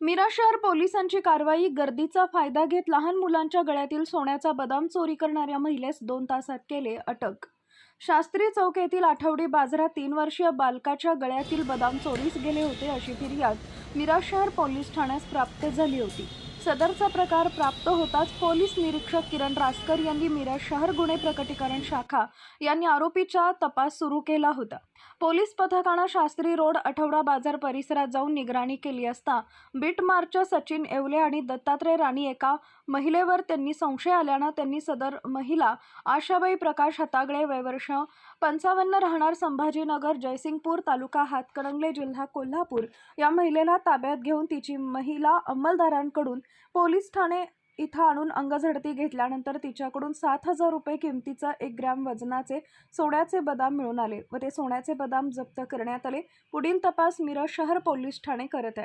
मिरा शहर पोलिसांची कारवाई गर्दीचा फायदा घेत लहान मुलांच्या गळ्यातील सोन्याचा बदाम चोरी करणाऱ्या महिलेस दोन तासात केले अटक. शास्त्री चौक येथील आठवडी बाजारात तीन वर्षीय बालकाच्या गळ्यातील बदाम चोरीस गेले होते अशी फिर्याद मिरा शहर पोलीस ठाण्यास प्राप्त झाली होती. सदरचा प्रकार प्राप्त होताच पोलीस निरीक्षक किरण रासकर यांनी मिरज शहर गुन्हे प्रकटीकरण शाखा यांनी आरोपीचा तपास सुरू केला होता. पोलीस पथकानं शास्त्री रोड आठवडा बाजार परिसरात जाऊन निगराणी केली असता बीट मार्च सचिन येवले आणि दत्तात्रय राणी एका महिलेवर त्यांनी संशय आल्यानं त्यांनी सदर महिला आशाबाई प्रकाश हातागळे वयवर्ष पंचावन्न राहणार संभाजीनगर जयसिंगपूर तालुका हातकणंगले जिल्हा कोल्हापूर या महिलेला ताब्यात घेऊन तिची महिला अंमलदारांकडून पोलीस ठाणे इथं आणून अंगझडती घेतल्यानंतर तिच्याकडून सात हजार रुपये किमतीचा एक ग्रॅम वजनाचे सोन्याचे बदाम मिळून आले व ते सोन्याचे बदाम जप्त करण्यात आले. पुढील तपास मिरज शहर पोलीस ठाणे करत आहे.